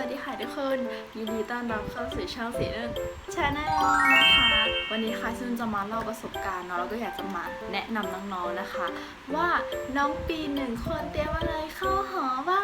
วัสดีค่ะทุกคน ยินดีต้อนรับเข้าสู่ช่องสีนุ่งชาแนลนะคะ วันนี้ค่ะซึ่งจะมาเล่าประสบการณ์เนาะแล้วก็อยากจะมาแนะนำน้องๆนะคะ ว่าน้องปีหนึ่งควรเตรียมอะไรเข้าหอบ้า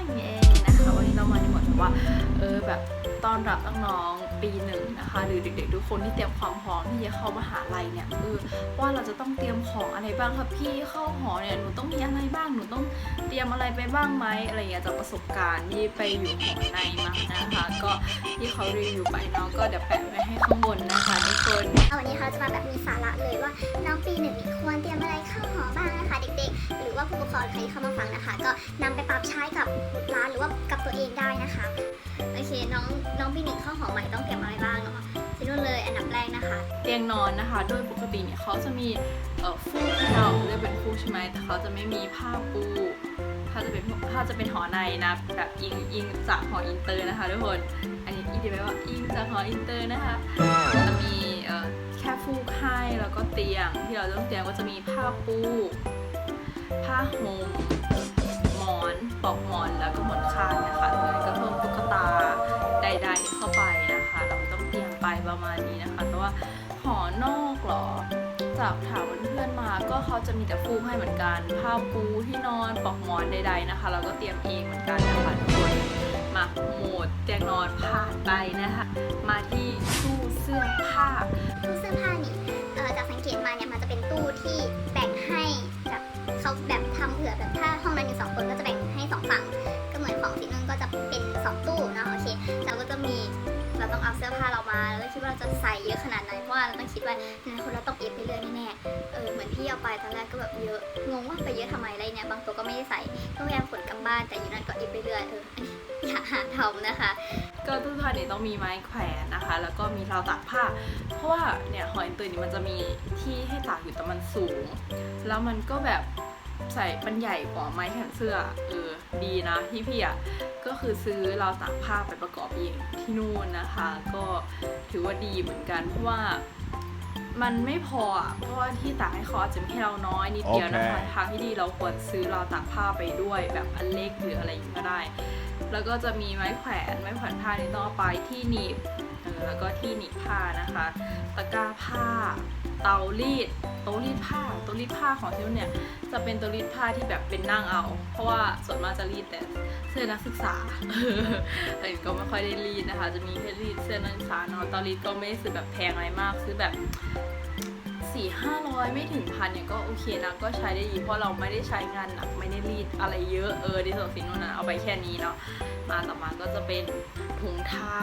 งเย้นะคะ วันนี้เรามาในหมวดว่าเออแบบต้อนรับน้องๆ ปีหนึ่งนะคะ หรือเด็กๆทุกคนที่เตรียมความพร้อมที่จะเข้ามหาลัยเนี่ยเออว่าเราจะต้องเตรียมของอะไรบ้างครับพี่เข้าหอเนี่ยหนูต้องมีอะไรบ้างหนูต้องเตรียมอะไรไปบ้างไหมอะไรอย่างเงี้ยจากประสบการณ์ที่ไปอยู่หอในมานะคะ ก็ที่เขารีวิวไปเนาะก็เดี๋ยวแปะไว้ให้ข้างบนนะคะทุกคนเอาวันนี้เขาจะมาแบบมีสาระเลยว่าน้องปีหนึ่งนี่ค รือว่าผู้ปกครองใครที่เข้ามาฟังนะคะ ก็นำไปปรับใช้กับรหลานหรือว่ากับตัวเองได้นะคะโอเคน้องน้องปีหนึ่งเข้าหอใหม่ต้องเตรียมอะไรบ้างเนาะที่นู่นเลยอันดับแรกนะคะ เตียงนอนนะคะ โดยปกติเนี่ยเขาจะมีเอ่อฟูกเราเรียกเป็นฟูกใช่ไหมแต่เขาจะไม่มีผ้าปูถ้าจะเป็นถ้าจะเป็นหอในนะแบบอิงอิงจากหออินเตอร์นะคะทุกคนอันนี้อีดีไหมว่าอิงจากหออินเตอร์นะคะจะมีแค่ฟูกให้แล้วก็เตียงที่เราต้องเตรียมก็จะมีผ้าปู ผ้าห่มหมอนปลอกหมอนแล้วก็หมอนข้างนะคะแล้วก็เพิ่มตุ๊กตาใดๆเข้าไปนะคะ เราต้องเตรียมไปประมาณนี้นะคะ แต่ว่าหอนอกหรอจากถามเพื่อนมาก็เขาจะมีแต่ฟูกให้เหมือนกัน ผ้าปูที่นอนปลอกหมอนใด ๆนะคะ เราก็เตรียมเองเหมือนกันนะคะทุกคนมาโหมดเตียงนอนผ่านไปนะคะ มาที่ตู้เสื้อผ้าตู้เสื้อผ้านี่เออจากสังเกตมาเนี่ยมันจะเป็นตู้ที่ ส่เยอะขนาดไหนเพราะว่าเราต้องคิดว่าในคนเราต้องเอฟไปเรื่อยแน่ๆเออเหมือนพี่เอาไปตอนแรกก็แบบเยอะงงว่าไปเยอะทำไมอะไรเนี่ยบางตัวก็ไม่ได้ใส่ก็พยายามขนกลับบ้านแต่อยู่นั่นก็เอฟไปเรื่อยเอออย่าหาทำนะคะ ก็ตู้ผ้าเนี่ยต้องมีไม้แขวนนะคะ แล้วก็มีราวตากผ้า เพราะว่าเนี่ยหอยตื่นนี่มันจะมีที่ให้ตากอยู่แต่มันสูง แล้วมันก็แบบ ใส่มันใหญ่กว่าไม้แขวนเสื้อเออดีนะที่พี่อะก็คือซื้อราวตากผ้าไปประกอบเองที่นู่นนะคะ ก็ถือว่าดีเหมือนกันเพราะว่ามันไม่พออะเพราะว่าที่ตากให้เขาอาจจะมีให้เราน้อยนิดเดียวนะคะโอเคทางที่ดีเราควรซื้อราวตากผ้าไปด้วยแบบอันเล็กหรืออะไรอย่างนี้ก็ได้ แล้วก็จะมีไม้แขวนไม้แขวนผ้านี่ต้องเอาไปที่หนีบเออแล้วก็ที่หนีบผ้านะคะ ตะกร้าผ้า เตารีดโต๊ะรีดผ้าโต๊ะรีดผ้าของที่นู่นเนี่ยจะเป็นโต๊ะรีดผ้าที่แบบเป็นนั่งเอา เพราะว่าส่วนมากจะรีดแต่เสื้อนักศึกษาแต่ก็ไม่ค่อยได้รีดนะคะ จะมีแค่รีดเสื้อนักศึกษาเนาะเตารีดก็ไม่ได้ซื้อแบบแพงอะไรมากซื้อแบบ สี่ห้าร้อยไม่ถึงพันเนี่ยก็โอเคนะ ก็ใช้ได้ดีเพราะเราไม่ได้ใช้งานหนักไม่ได้รีดอะไรเยอะเออที่ส่วนสินนู่นเอาไปแค่นี้เนาะมาต่อมาก็จะเป็นถุงเท้า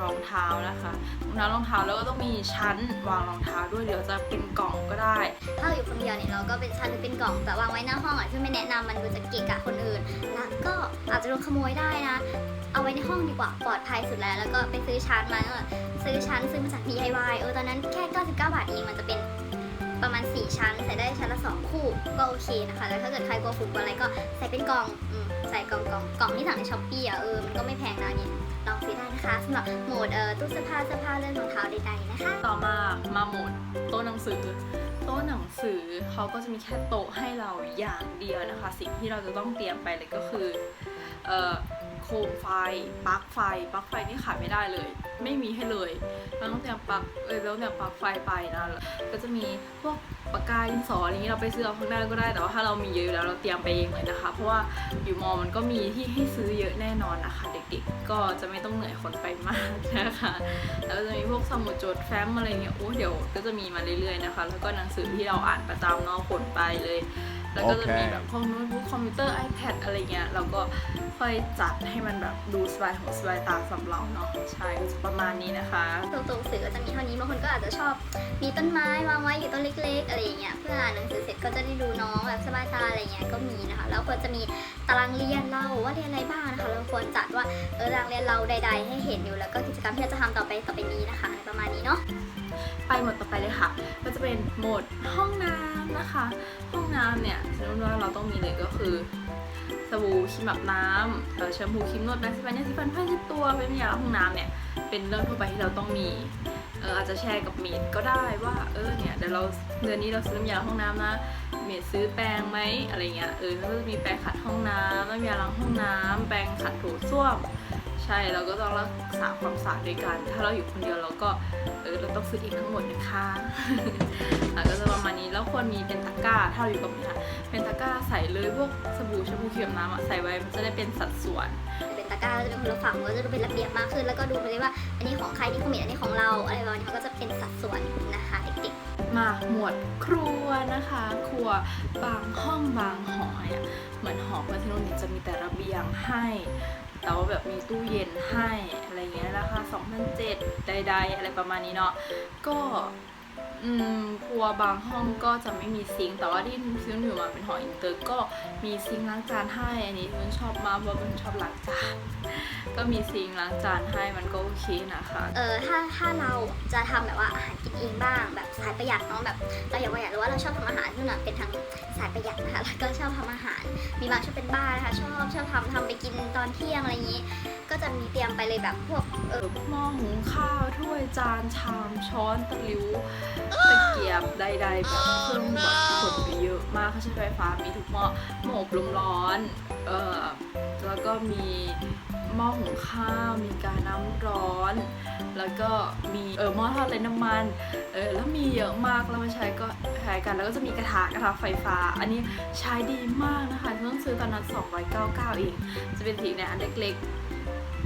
รองเท้านะคะถุงเท้ารองเท้าแล้วก็ต้องมีชั้นวางรองเท้าด้วยเดี๋ยวจะเป็นกล่องก็ได้ ถ้าเราอยู่คนเดียวเนี่ยเราก็เป็นชั้นหรือเป็นกล่องแต่วางไว้หน้าห้องอะซึ่ไม่แนะนำมันดูจะเกะกะคนอื่น แล้วก็อาจจะโดนขโมยได้นะ เอาไว้ในห้องดีกว่าปลอดภัยสุดแล้ว แล้วก็ไปซื้อชั้นมาซื้อชั้นซื้อมาจาก DIY เออตอนนั้นแค่ 99 บาทเองมันจะเป็น ประมาณ 4 ชั้น ใส่ได้ชั้นละ 2 คู่ก็โอเคนะคะ แล้วถ้าเกิดใครกลัวฝุ่นกลัวอะไรก็ใส่เป็นกล่องอใส่กล่องกล่องกล่องที่สั่งในช้อปปี้อะเออมันก็ไม่แพงนะเนี่ยลองซื้อได้นะคะสำหรับโหมดเอ่อตู้เสื้อผ้าเสื้อผ้าเรื่องรองเท้าใดๆนะคะ ต่อมามาโหมดโต๊ะหนังสือโต๊ะหนังสือเขาก็จะมีแค่โต๊ะให้เราอย่างเดียวนะคะ สิ่งที่เราจะต้องเตรียมไปเลยก็คือเอ่อ โคมไฟปลั๊กไฟปลั๊กไฟนี่ขาดไม่ได้เลย ไม่มีให้เลยเราต้องเตรียมปลั๊กเออเราต้องเตรียปลั๊กไฟไปนะก็จะมีพวกปากกาดินสออะไรนี้เราไปซื้อเอาข้างหน้าก็ได้แต่ว่าถ้าเรามีเยอะอยู่แล้วเราเตรียมไปเองเลยนะคะ เพราะว่าอยู่มอมันก็มีที่ให้ซื้อเยอะแน่นอนนะคะ เด็กๆ ก็จะไม่ต้องเหนื่อยคนไปมากนะคะแล้วจะมีพวกสมุดจดแฟ้มอะไรเงี้ยโอ้เดี๋ยวก็จะมีมาเรื่อยๆนะคะ แล้วก็หนังสือที่เราอ่านประจำเนาะขนไปเลย แล้วก็จะมีแบบพวกโน้ตบุ๊กคอมพิวเตอร์ iPad อะไรเงี้ยเราก็ค่อยจัดให้มันแบบดูสบายหูสบายตาสำหรับเราเนาะใช่ก็จะประมาณนี้นะคะตัวตัวหนังสือก็จะมีเท่านี้บางคนก็อาจจะชอบ มีต้นไม้วางไว้อยู่ต้นเล็ก ๆ อะไรอย่างเงี้ยเพื่ออ่านหนังสือเสร็จก็จะได้ดูน้องแบบสบายตาอะไรเงี้ยก็มีนะคะ แล้วควรจะมีตารางเรียนเราว่าเรียนอะไรบ้างนะคะ เราควรจัดว่าเออตารางเรียนเราใด ๆ ให้เห็นอยู่แล้วก็กิจกรรมที่เราจะทำต่อไปต่อไปนี้นะคะอะไรประมาณนี้เนาะไปหมดต่อไปเลยค่ะ ก็จะเป็นโหมดห้องน้ำ นะคะ ห้องน้ำเนี่ยสมมติว่าเราต้องมีเลยก็คือสบู่ครีมอาบน้ำแชมพูครีมนวดแปรงสีฟันยาสีฟันผ้าเช็ดตัวเป็นยาล้างห้องน้ำเนี่ยเป็นเรื่องทั่วไปที่เราต้องมี เอออาจจะแชร์กับเมดก็ได้ว่าเออเนี่ยเดี๋ยวเราเดือนนี้เราซื้อน้ำยาห้องน้ำนะเมดซื้อแปรงไหมอะไรเงี้ยเออแล้วก็จะมีแปรงขัดห้องน้ำน้ำยาล้างห้องน้ำแปรงขัดถูส้วมใช่เราก็ต้องรักษาความสะอาดด้วยกัน ถ้าเราอยู่คนเดียวเราก็เออเราต้องซื้อเองทั้งหมดนะคะก็จะประมาณนี้แล้วควรมีเป็นตะกร้าถ้าเราอยู่กับเมดอะเป็นตะกร้าใส่เลยพวกสบู่แชมพูครียมน้ำอะใส่ไว้มันจะได้เป็นสัดส่วน เป็นตะกร้าจะเป็นคนละฝั่งก็จะดูเป็นระเบียบมากขึ้น แล้วก็ดูไปเลยว่าอันนี้ของใครที่ของเมดอันนี้ของเราอะไรประมาณนี้มันก็จะเป็นสัดส่วนนะคะเด็กๆมาหมวดครัวนะคะ ครัวบางห้องบางหอเนี่ยเหมือนหอพัทนุนเนี่จะมีแต่ระเบียงให้แต่ว่าแบบมีตู้เย็นให้อะไรเงี้ยราคา2,007ใดๆอะไรประมาณนี้เนาะก็ อืมครัวบางห้องก็จะไม่มีซิงค์แต่ว่าที่ซื้ออยู่มาเป็นหออินเตอร์ก็มีซิงค์ล้างจานให้ อันนี้มันชอบมากเพราะมันชอบล้างจาน ก็มีซิงค์ล้างจานให้มันก็โอเคนะคะ เออถ้าถ้าเราจะทำแบบว่าอาหารกินเองบ้างแบบสายประหยัดเนาะแบบเราอยากประหยัดหรือว่าเราชอบทำอาหารที่มันเป็นทางสายประหยัดนะคะแล้วก็ชอบทำอาหาร มีบางชอบเป็นบ้านะคะชอบชอบทำทำไปกินตอนเที่ยงอะไรอย่างนี้ จะมีเตรียมไปเลยแบบพวกเออหม้อหุงข้าวถ้วยจานชามช้อนตะหลิวตะเกียบใดๆแบบเครื่องแบบขนไปเยอะมากเขาใช้ไฟฟ้ามีทุกหม้อหม้ออบลมร้อนเอ่อแล้วก็มีหม้อหุงข้าวมีกาน้ำร้อน แล้วก็มีเออหม้อทอดไร้น้ำมันเออแล้วมีเยอะมากแล้วมาใช้ก็ใช้กันแล้วก็จะมีกระทะกระทะไฟฟ้า อันนี้ใช้ดีมากนะคะเพิ่งซื้อตอนนั้น299เองจะเป็นสีเนี่ยอันเล็กๆ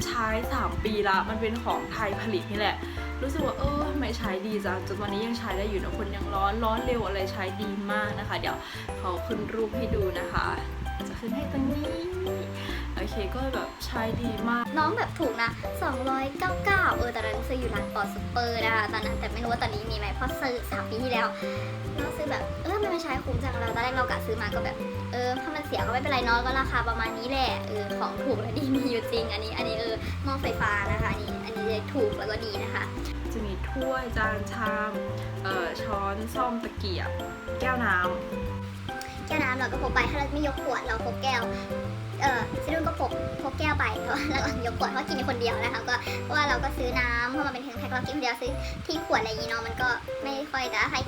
ใช้ 3 ปีละมันเป็นของไทยผลิตนี่แหละ รู้สึกว่าเออไม่ใช้ดีจังจนวันนี้ยังใช้ได้อยู่นะคนยังร้อนร้อนเร็วอะไรใช้ดีมากนะคะ เดี๋ยวเขาขึ้นรูปให้ดูนะคะ จะขึ้นให้ตรงนี้โอเคก็แบบใช้ดีมาก น้องแบบถูกนะ 299 เออแต่เราซื้ออยู่ร้านปอซุปเปอร์นะคะตอนนั้นแต่ไม่รู้ว่าตอนนี้มีไหมเพราะซื้อสามปีที่แล้วเราซื้อแบบเออมันไม่ใช้คุ้มจังเราตอนแรกเรากะซื้อมาก็แบบ เออถ้ามันเสียก็ไม่เป็นไรเน้อยก็ราคาประมาณนี้แหละเออของถูกและดีมีอยู่จริง อันนี้อันนี้เออหม้อไฟฟ้านะคะอันนี้อันนี้เลยถูกแล้วก็ดีนะคะ จะมีถ้วยจานชามเอ่อช้อนซ่อมตะเกียบ แก้วน้ำแก้วน้ำเราก็พกไปถ้าเราไม่ยกขวดเราพกแก้วเออซิรุ่นก็พกพกแก้วไปเพราะว่าเรายกขวดเพราะกินอยู่คนเดียวนะคะก็เพราะว่าเราก็ซื้อน้ำเพราะมันเป็นแพ็คๆเรากินคนเดียวซื้อที่ขวดอะไรอย่างงี้เนาะมันก็ไม่ค่อยแต่ถ้าใคร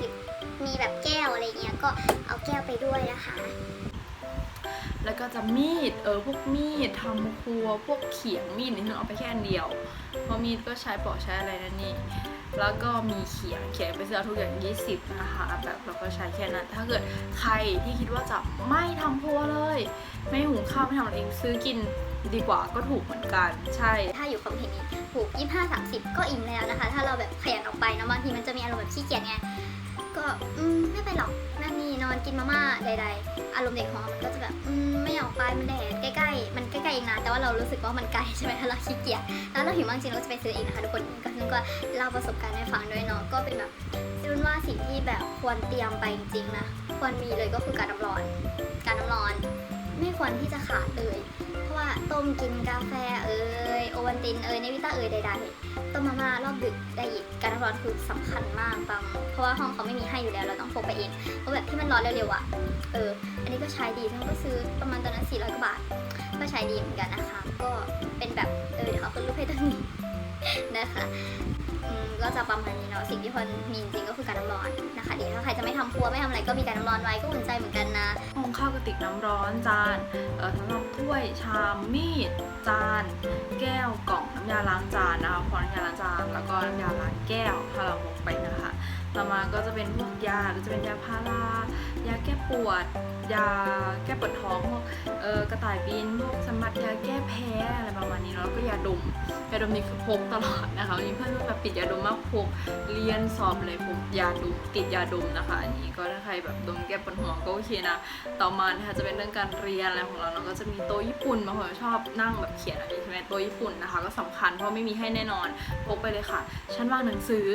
มีแบบแก้วอะไรอย่างเงี้ยก็เอาแก้วไปด้วยนะคะ แล้วก็จะมีด เออพวกมีดทำครัว พวกเขียงมีดนี่ถึงเอาไปแค่อันเดียว เพราะมีดก็ใช้ปอกใช้อะไรนั่นนี่ แล้วก็มีเขียง เขียงไปซื้อเอาทุกอย่าง 20 นะคะ แบบเราก็ใช้แค่นั้น ถ้าเกิดใครที่คิดว่าจะไม่ทำครัวเลย ไม่หุงข้าวไม่ทำอะไรเองซื้อกินดีกว่าก็ถูกเหมือนกันใช่ ถ้าอยู่คอมเพลนี้ถูก25 30 ก็อิ่มแล้วนะคะ ถ้าเราแบบขยันออกไปเนอะบางทีมันจะมีอารมณ์แบบขี้เกียจไงก็อืมไม่ไปหรอกนั่งนี่ นอนกินมาม่าใด ๆ อารมณ์เด็กของเรามันก็จะแบบอืมไม่อยากไปมันแดดใกล้ๆ มันใกล้ๆเองนะแต่ว่าเรารู้สึกว่ามันไกลใช่ไหมถ้าเราขี้เกียจแล้วเราหิวมากจริงเราก็จะไปซื้อเองนะคะทุกคนก็นึกว่าเล่าประสบการณ์ให้ฟังด้วยเนาะก็เป็นแบบรุนว่าสิ่งที่แบบควรเตรียมไปจริงๆนะควรมีเลยก็คือการน้ำร้อน การน้ำร้อนไม่ควรที่จะขาดเลย ว่าต้มกินกาแฟเอ่ยโอวัลตินเอ่ยเนวิต้าเอ่ยใดๆต้มมาม่ารอบดึกได้อีกการร้อนคือสำคัญมากปังเพราะว่าห้องเขาไม่มีให้อยู่แล้วเราต้องพกไปเองเพราะแบบที่มันร้อนเร็วๆอะเอออันนี้ก็ใช้ดีทั้งก็ซื้อประมาณตอนนั้นสี่ร้อยกว่าบาทก็ใช้ดีเหมือนกันนะคะ ก็เป็นแบบเออเดี๋ยวเขาขึ้นรูปให้ตรงนี้นะคะ ก็จะประมาณนี้เนาะสิ่งที่ควรมีจริงก็คือการน้ำร้อนนะคะเดี๋ยวถ้าใครจะไม่ทำครัวไม่ทำอะไรก็มีการน้ำร้อนไว้ก็อุ่นใจเหมือนกันนะมงข้าวกระติกน้ำร้อนจานเอ่อสำหรับถ้วยชามมีด จาน แก้วกล่องน้ำยาล้างจานนะคะพอน้ำยาล้างจานแล้วก็น้ำยาล้างแก้วถ้าเรามกไปนะคะ ต่อมาก็จะเป็นพวกยาก็จะเป็นยาพารายาแก้ปวด ยาแก้ปวดท้องพวกเออกระต่ายบินพวกสมบัติยาแก้แพ้อะไรประมาณนี้เนอะแล้วก็ยาดมยาดมนี่คือพกตลอดนะคะมีเพื่อนแบบปิดยาดมมากพกเรียนสอบเลยพกยาดมติดยาดมนะคะ อันนี้ก็ถ้าใครแบบดมแก้ปวดหัวก็โอเคนะต่อมานะคะจะเป็นเรื่องการเรียนอะไรของเราเราก็จะมีโต๊ะญี่ปุ่นบางคนชอบนั่งแบบ เขียนอะไรใช่ไหมโต๊ะญี่ปุ่นนะคะ ก็สำคัญเพราะไม่มีให้แน่นอนพกไปเลยค่ะ ชั้นวางหนังสือ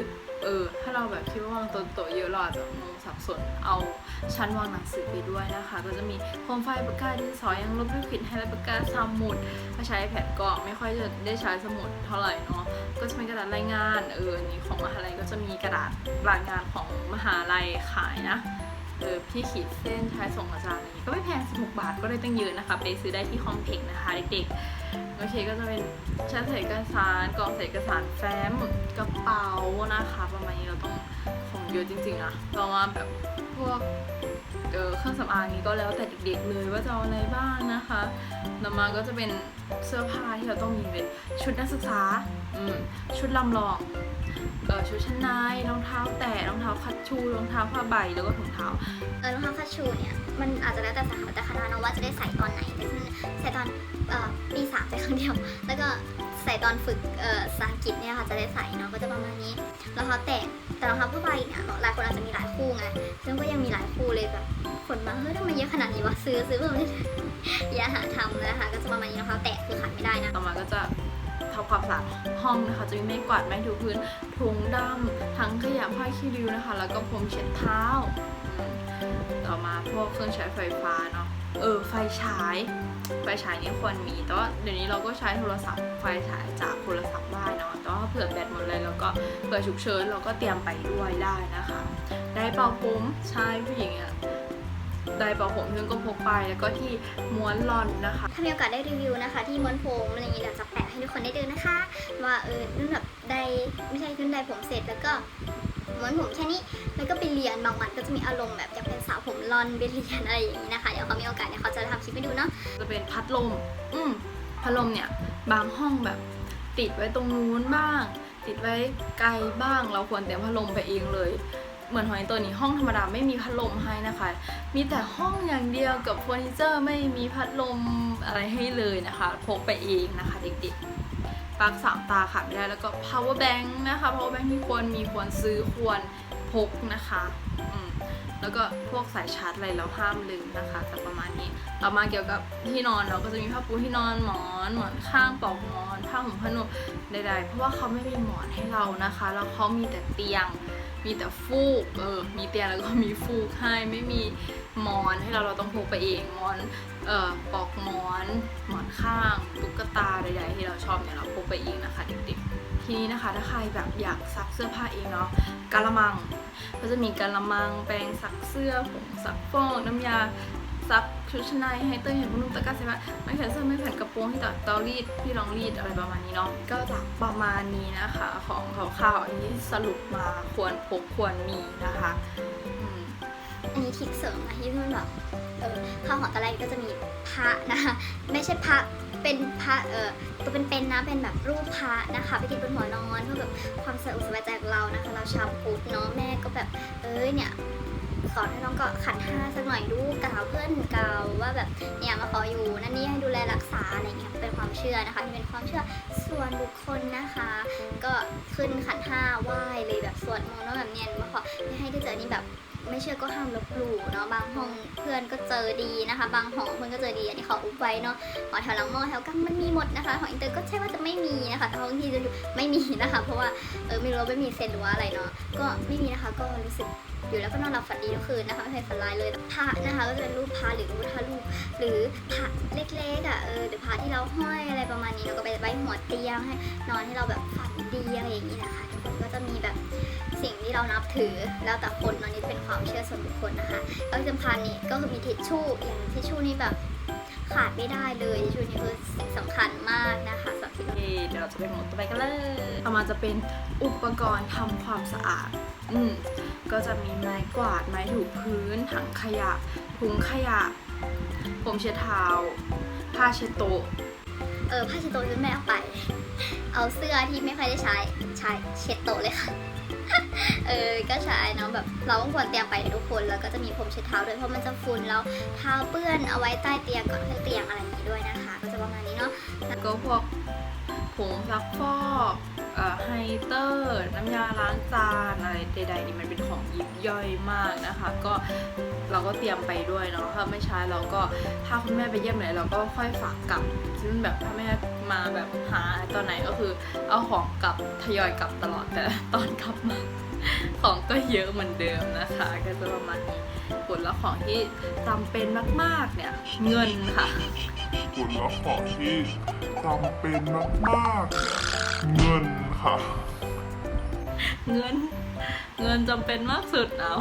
เออถ้าเราแบบคิดว่าวางโต๊ะโตเยอะเราอาจจะงงสับสนเอาชั้นวางหนังสือไปด้วยนะคะ ก็จะมีโคมไฟปากกาดินสอยังลบด้วยขีดให้ลปากกาสมุดถ้าใช้แผ่นก็ไม่ค่อยจะได้ใช้สมุดเท่าไหร่เนาะก็จะเป็นกระดาษรายงานเอออันนี้ของมหาลัยก็จะมีกระดาษรายงานของมหาลัยขายนะเออพี่ขีดเส้นใช้ส่งอาจารย์อะไรก็ไม่แพง 16 บาทก็ได้ตั้งเยอะนะคะ ไปซื้อได้ที่คอมเพล็กซ์นะคะเด็ก โอเคก็จะเป็นชั้นใส่เอกสารกล่องใส่เอกสารแฟ้มกระเป๋านะคะประมาณนี้เราต้องของเยอะจริงๆอะเระมาแบบพวกเเครื่องสำอางนี้ก็แล้วแต่เด็กๆเลยว่าจะเอาอะไรบ้างนะคะต่อมาก็จะเป็นเสื้อผ้าที่เราต้องมีเป็นชุดนักศึกษาชุดลำลอง ชุดชั้นในรองเท้าแตะรองเท้าคัชชูรองเท้าผ้าใบแล้วก็ถุงเท้าเออรองเท้าคัชชูเนี่ยมันอาจจะแล้วแต่สาขาแต่คณะเนาะว่าจะได้ใส่ตอนไหนแต่ฉันใส่ตอนเอ่อปีสามใส่ครั้งเดียว แล้วก็ใส่ตอนฝึกเอ่อภาษาอังกฤษเนี่ยค่ะจะได้ใส่เนาะก็จะประมาณนี้รองเท้าแตะแต่รองเท้าผ้าใบเนี่ยหลายคนอาจจะมีหลายคู่ไงซึ่งก็ยังมีหลายคู่เลยแบบคนมาเฮ้ยทำไมเยอะขนาดนี้วะซื้อซื้อเพิ่มเลยอย่าหาทำนะคะก็จะประมาณนี้รองเท้าแตะคือขาดไม่ได้นะต่อมาก็จะทำ ความสะอาดห้องนะคะ จะมีไม้กวาดไม้ถูพื้นถุงดำทั้งขยะผ้าขี้ริ้วนะคะ แล้วก็พรมเช็ดเท้า ต่อมาพวกเครื่องใช้ไฟฟ้าเนาะเออไฟฉายไฟฉายนี่ควรมี แต่ว่าเดี๋ยวนี้เราก็ใช้โทรศัพท์ไฟฉายจากโทรศัพท์ได้เนาะแต่ว่าเผื่อแบตหมดเลยแล้วก็เผื่อฉุกเฉินเราก็เตรียมไปด้วยได้นะคะ ได้เป่าผมใช่ผู้หญิงอะ ได้เป่าผมซึ่งก็พกไปแล้วก็ที่ม้วนลอนนะคะ ถ้ามีโอกาสได้รีวิวนะคะ ที่ม้วนผมอะไรอย่างนี้เดี๋ยวจะแปะให้ทุกคนได้ดูนะคะ ว่าเออนุ่นแบบได้ไม่ใช่นุ่นได้ผมเสร็จแล้วก็ม้วนผมแค่นี้แล้วก็ไปเรียนบางวันก็จะมีอารมณ์แบบอยากเป็นสาวผมรอนไปเรียนอะไรอย่างนี้นะคะเดี๋ยวเขามีโอกาสเนี่ยเขาจะทำคลิปให้ดูเนาะจะเป็นพัดลม อืมพัดลมเนี่ยบางห้องแบบติดไว้ตรงนู้นบ้าง ติดไว้ไกลบ้าง เราควรเตรียมพัดลมไปเองเลย เหมือนหอยตัวนี้ห้องธรรมดาไม่มีพัดลมให้นะคะ มีแต่ห้องอย่างเดียวกับเฟอร์นิเจอร์ไม่มีพัดลมอะไรให้เลยนะคะพกไปเองนะคะเด็กๆปลั๊กสามตาขาดไม่ได้แล้วก็ power bank นะคะ power bank ที่ควรมีควรซื้อควรพกนะคะแล้วก็พวกสายชาร์จอะไรเราห้ามลืมนะคะแต่ประมาณนี้ต่อมาเกี่ยวกับที่นอนเราก็จะมีผ้าปูที่นอนหมอนหมอนข้างปลอกหมอนผ้าห่มผ้านุ่มใดๆ เพราะว่าเขาไม่มีหมอนให้เรานะคะ แล้วเขามีแต่เตียง มีแต่ฟูก เออ มีเตียงแล้วก็มีฟูกให้ไม่มีหมอนให้เราเราต้องพกไปเองหมอน เอ่อปลอกหมอนหมอนข้างตุ๊กตาใดๆที่เราชอบเนี่ยเราพกไปเองนะคะเด็กๆ ทีนี้นะคะถ้าใครแบบอยากซักเสื้อผ้าเองเนาะกะละมัง ก็จะมีกะละมังแปรงซักเสื้อผงซักฟอกน้ำยา ซักชุดชั้นในให้เตยเห็นนุ่มตะกร้าใส่ผ้าไม่แขนเสื้อไม่แขนกระโปรงที่ตัดตารีดที่รองรีดอะไรประมาณนี้เนาะก็จะประมาณนี้นะคะของข่าวๆอันนี้สรุปมาควรพกควรมีนะคะอันนี้ทริกเสริมนะที่นุ่นแบบเออข้าวหอตะไลก็จะมีพระนะคะไม่ใช่พระเป็นพระเออตัวเป็นๆนะเป็นแบบรูปพระนะคะไปติดบนหัวนอนเพื่อแบบความสะดวกสบายใจของเรานะคะ เราชาวพุทธเนาะแม่ก็แบบเอ้ยเนี่ย สอนให้น้องก็ขันห้าสักหน่อยลูกกล่าวเพื่อนกล่าวว่าแบบเนี่ยมาขออยู่นั่นนี่ให้ดูแลรักษาอะไรเงี้ยเป็นความเชื่อนะคะที่เป็นความเชื่อส่วนบุคคลนะคะ ก็ขึ้นขันห้าไหว้เลยแบบสวดมนต์ว่าแบบเนี่ยมาขอให้ได้เจอนี่แบบไม่เชื่อก็ห้ามลบหลู่เนาะบางห้องเพื่อนก็เจอดีนะคะ บางหอเพื่อนก็เจอดีอันนี้ขออุบไว้เนาะหอแถวหลังมอแถวกลางมันมีหมดนะคะหออินเตอร์ก็ใช่ว่าจะไม่มีนะคะแต่ห้องที่จะไม่มีนะคะ เพราะว่าเออไม่รู้ไม่มีเซนหรือว่าอะไรเนาะก็ไม่มีนะคะก็รู้สึก อยู่แล้วก็นอนหลับฝันดีทุกคืนนะคะไม่เคยฝันร้ายเลยพระนะคะก็จะเป็นรูปพระหรือรูปพระรูปหรือพระเล็กๆอะเออหรือพระที่เราห้อยอะไรประมาณนี้เราก็ไปไว้หัวเตียงให้นอนให้เราแบบฝันดีอะไรอย่างนี้นะคะทุกคนก็จะมีแบบสิ่งที่เรานับถือแล้วแต่คนนอนนี่เป็นความเชื่อส่วนบุคคลนะคะแล้วที่สำพานนี่ก็คือมีทิชชู่อย่างทิชชู่นี่แบบ ขาดไม่ได้เลยทิชชู่นี่คือสิ่งสำคัญมากนะคะสำหรับที่โอเคเดี๋ยวเราจะไปหมดต่อไปกันเลยต่อมาจะเป็นอุปกรณ์ทำความสะอาด อืมก็จะมีไม้กวาดไม้ถูพื้น ถังขยะถุงขยะผมเช็ดเท้าผ้าเช็ดโต๊ะเออผ้าเช็ดโต๊ะที่แม่เอาไป เอาเสื้อที่ไม่ค่อยได้ใช้ใช้เช็ดโต๊ะเลยค่ะ เออ ก็ใช้เนาะแบบเราก็ควรเตรียมไปทุกคน แล้วก็จะมีผมเช็ดเท้าด้วยเพราะมันจะฝุ่นแล้วเท้าเปื้อนเอาไว้ใต้เตียงก่อนขึ้นเตียงอะไรอย่างนี้ด้วยนะคะ ก็จะประมาณนี้เนาะแล้วก็พวกผงซักฟอกเอ่อไฮเตอร์ น้ำยาล้างจานอะไรใดๆนี่มันเป็นของยิบย่อยมากนะคะ ก็เราก็เตรียมไปด้วยเนาะถ้าไม่ใช้เราก็ถ้าคุณแม่ไปเยี่ยมไหนเราก็ค่อยฝากกลับซึ่งแบบถ้าแม่ มาแบบหาตอนไหนก็คือ เอาของกลับทยอยกลับตลอดแต่ตอนกลับมาของก็เยอะเหมือนเดิมนะคะ ก็จะประมาณนี้ผลและของที่จำเป็นมากๆเนี่ยเงินค่ะผลลัพธ์ของที่จำเป็นมากๆเนี่ยเงินค่ะ เงินเงินจำเป็นมากสุดเอา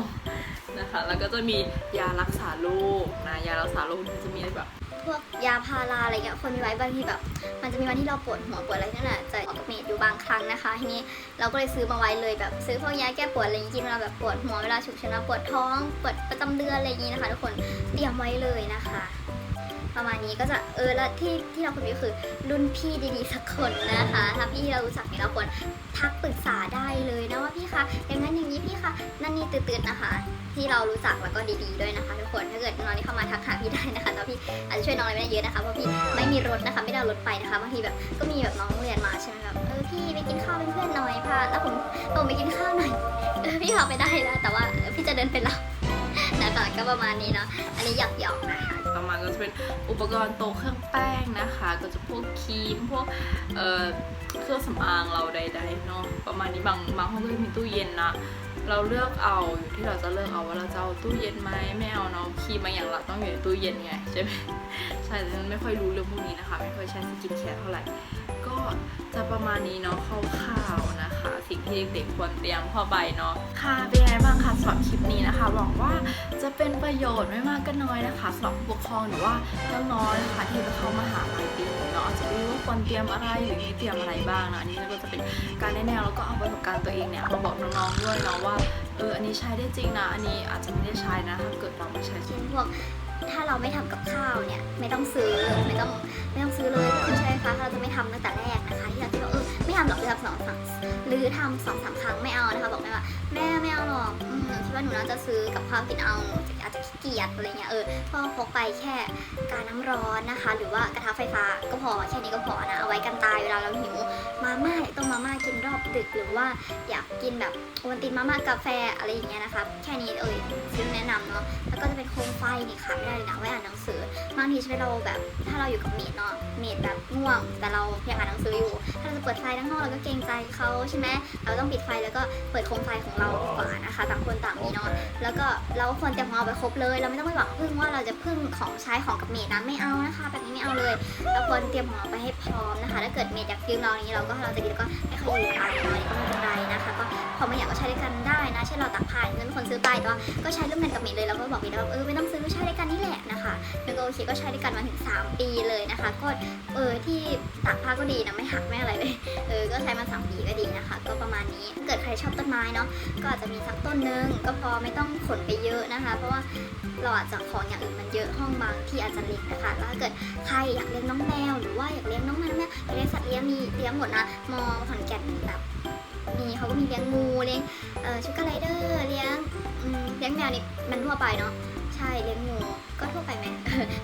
นะคะ แล้วก็จะมียารักษาโรคนะยารักษาโรคจะมีแบบ พวกยาพาราอะไรเงี้ยคนมีไว้บางทีแบบ มันจะมีวันที่เราปวดหัวปวดอะไรนั่นแหละจะออกกับเมดอยู่บางครั้งนะคะ ทีนี้เราก็เลยซื้อมาไว้เลยแบบซื้อพวกยาแก้ปวดอะไรอย่างงี้กินเวลาแบบปวดหัวเวลาฉุกเฉินปวดท้องปวดประจำเดือนอะไรอย่างงี้นะคะ ทุกคนเตรียมไว้เลยนะคะ ประมาณนี้ก็จะเออแล้วที่ที่เราควรมีคือรุ่นพี่ดีๆสักคนนะคะ ถ้าพี่เรารู้จักเนี่ยเราควรทักปรึกษาได้เลยนะว่าพี่คะอย่างนั้นอย่างนี้พี่คะนั่นนี่ตื่นๆนะคะ ที่เรารู้จักแล้วก็ดีๆด้วยนะคะ ทุกคนถ้าเกิดน้องนี่เข้ามาทักหาพี่ได้นะคะแต่ว่าพี่อาจจะช่วยน้องอะไรไม่ได้เยอะนะคะเพราะพี่ไม่มีรถนะคะ ไม่ได้รถไปนะคะบางทีแบบก็มีแบบน้องเรียนมาใช่ไหมแบบเออพี่ไปกินข้าวเป็นเพื่อนหน่อยพาแล้วผมผมไปกินข้าวหน่อยเออพี่พาไปได้แล้วแต่ว่าพี่จะเดินไปรับนะคะก็ประมาณนี้เนาะอันนี้หยอกๆนะคะ มาก็จะเป็นอุปกรณ์โตะเครื่องแป้งนะคะ ก็จะพวกครีมพวกเอ่อเครื่องสำอางเราใดๆเนาะประมาณนี้บางบางห้องก็จะมีตู้เย็นนะเราเลือกเอาอยู่ที่เราจะเลือกเอาว่าเราจะเอาตู้เย็นไหมไม่เอาเนาะครีมบางอย่างเราต้องอยู่ในตู้เย็นไงใช่ไหมใช่แต่ฉันไม่ค่อยรู้เรื่องพวกนี้นะคะ ไม่ค่อยใช้สกินแคร์เท่าไหร่ก็จะประมาณนี้เนาะคร่าวๆนะคะสิ่งที่เด็กๆควรเตรียมเข้าไปเนาะค่ะเป็นไงบ้างคะสำหรับคลิปนี้นะคะหวังว่าจะเป็นประโยชน์ไม่มากก็น้อยนะคะสำหรับผู้ปกครองหรือว่าน้องๆนะคะที่จะเข้ามาหาลัยปีหนึ่งเนาะอาจจะไม่รู้ว่าควรเตรียมอะไรหรือไม่เตรียมอะไรบ้างนะอันนี้ก็จะเป็นการแนะแนวแล้วก็เอาประสบการณ์ตัวเองเนี่ยมาบอกน้องๆด้วยเนาะว่าเอออันนี้ใช้ได้จริงนะอันนี้อาจจะไม่ได้ใช้นะถ้าเกิดเราไม่ใช้จริเช่งนพวก ถ้าเราไม่ทำกับข้าวเนี่ยไม่ต้องซื้อไม่ต้องไม่ต้องซื้อเลยใช่ไหมคะถ้าเราจะไม่ทำตั้งแต่แรกนะคะที่เราคิดว่าเออไม่ทำหรอกจะทำสองสามหรือทำสองสามครั้งไม่เอานะคะบอกแม่ว่าแม่ไม่เอาหรอกอคิดว่าหนูน่าจะซื้อกับข้าวกินเอาอาจจะขี้เกียจอะไรเงี้ยเออพ่อพกไปแค่กาน้ำร้อนนะคะ หรือว่ากระทะไฟฟ้าก็พอแค่นี้ก็พอนะเอาไว้กันตายเวลาเราหิวมาม่าต้มมาม่ากินรอบดึกหรือว่าอยากกินแบบวัลตินมาม่ากาแฟอะไรอย่างเงี้ยนะคะแค่นี้เออซื้อแนะนำเนาะแล้วก็จะเป็นโคมไฟนี่ขาดไม่ได้เลยนะไว้อ่านหนังสือบางทีใช่ไหมเราแบบ ถ้าเราอยู่กับเมดเนาะเมดแบบง่วง แต่เรายังอ่านหนังสืออยู่ ถ้าเราจะเปิดไฟด้านนอกเราก็เกรงใจเขาใช่ไหมเราต้องปิดไฟแล้วก็เปิดโคมไฟของเราดีกว่านะคะต่างคนต่างมีเนาะแล้วก็เราควรเตรียมองไปครบเลย เราไม่ต้องไปหวังพึ่งว่าเราจะพึ่งของใช้ของกับเมดนะไม่เอานะคะ แบบนี้ไม่เอาเลยเราควรเตรียมของเราไปให้พร้อมนะคะถ้าเกิดเมดอยากยืมเรานี้เราก็เราจะดีแล้วก็ให้เขายืมไปเนาะอันก็ไม่เป็นไร ก็พอมาอยากก็ใช้ด้วยกันได้นะเช่นเราตักผ้านเงินคนซื้อไปแต่ว่าก็ใช้ร่วมกันกับเมดเลยแล้วก็บอกเมดว่าเออไม่ต้องซื้อใช้ด้วยกันนี่แหละนะคะแล้วก็โอเคก็ใช้ด้วยกันมาถึง 3 ปีเลยนะคะ ก็เออที่ตากผ้าก็ดีนะไม่หักไม่อะไรเลยเออก็ใช้มา3ปีก็ดีนะคะ ก็ประมาณนี้ถ้าเกิดใครชอบต้นไม้เนาะก็อาจจะมีสักต้นนึงก็พอไม่ต้องขนไปเยอะนะคะ เพราะว่าเราอาจจะของอย่างอื่นมันเยอะห้องบางที่อาจจะเล็กนะคะแล้วถ้าเกิดใครอยากเลี้ยงน้องแมวหรือว่าอยากเลี้ยงน้องแมวน้องแมวอยากเลี้ยงสัตว์เลี้ยงมีเลี้ยงหมดนะมอขอนแก่นแบบ มีเขาก็มีเลี้ยงงูเลี้ยงชูการไรเดอร์เลี้ยงเลี้ยงแมวนี่มันทั่วไปเนาะใช่เลี้ยงงูก็ทั่วไปไหม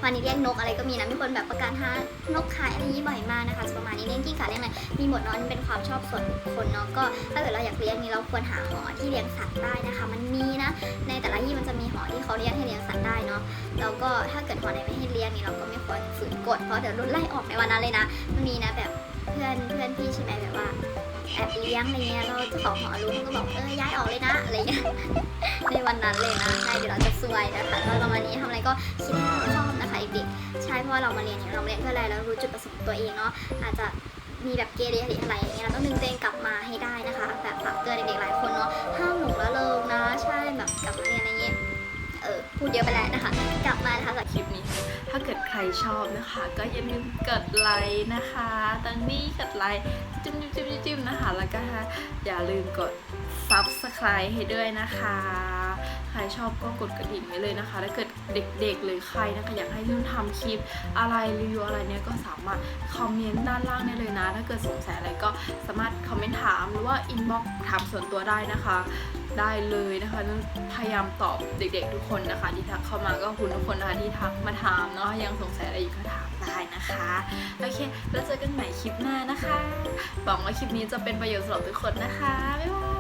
วันนี้เลี้ยงนกอะไรก็มีนะมีคนแบบประกาศหานกขายอะไรนี้บ่อยมากนะคะประมาณนี้เลี้ยงกิ้งก่าเลี้ยงอะไรมีหมดเนาะนี่เป็นความชอบส่วนบุคคลเนาะก็ถ้าเกิดเราอยากเลี้ยงนี่เราควรหาหอที่เลี้ยงสัตว์ได้นะคะ มันมีนะในแต่ละที่มันจะมีหอที่เขาเลี้ยงให้เลี้ยงสัตว์ได้เนาะแล้วก็ถ้าเกิดหอไหนไม่ให้เลี้ยงนี่เราก็ไม่ควรฝืนกฎเพราะเดี๋ยวโดนไล่ออกในวันนั้นเลยนะมันมีนะแบบ พื่อนเพื่อนพี่ใช่ไหมแบบว่าแอบเลี้ยงอะไรเงี้ยแล้วเจ้าขอหอรู้เขาก็บอกเออย้ายออกเลยนะอะไรเงี้ยในวันนั้นเลยนะใช่เดี๋ยวเราจะซวยนะคะก็ประมาณนี้ทำอะไรก็คิดให้เรอบคอบนะคะเด็กๆใช่เพราะว่าเรามาเรียนเนี่ยเราเรียนเพื่ออะไรแล้วรู้จุดประสงค์ตัวเองเนาะอาจจะมีแบบเกเรออะไรอย่างเงี้ยเราต้องดึงตัวเองกลับมาให้ได้นะคะ แบบฝากเตือนเด็กๆหลายคนเนาะห้ามหลงละเลงนะใช่แบบกลับมาเรียนอะไร พูดเยอะไปแล้วนะคะ กลับมานะคะจากคลิปนี้ ถ้าเกิดใครชอบนะคะ ก็อย่าลืมกดไลค์นะคะตรงนี้กดไลค์จิ้มจิ้มจิ้มจิ้มนะคะ แล้วก็อย่าลืมกด subscribe ให้ด้วยนะคะ ใครชอบก็กดกระดิ่งไว้เลยนะคะ ถ้าเกิดเด็กๆหรือใครนะคะอยากให้ยุ่นทำคลิปอะไรรีวิวอะไรเนี้ยก็สามารถคอมเมนต์ด้านล่างได้เลยนะ ถ้าเกิดสงสัยอะไรก็สามารถคอมเมนต์ถามหรือว่าอินบ็อกถามส่วนตัวได้นะคะ ได้เลยนะคะพยายามตอบเด็กๆทุกคนนะคะ ที่ทักเข้ามาก็คุณทุกคนนะคะที่ทักมาถามเนาะยังสงสัยอะไรอยู่ก็ถามได้นะคะโอเคแล้วเจอกันใหม่คลิปหน้านะคะหวังว่าคลิปนี้จะเป็นประโยชน์สำหรับทุกคนนะคะบ๊ายบาย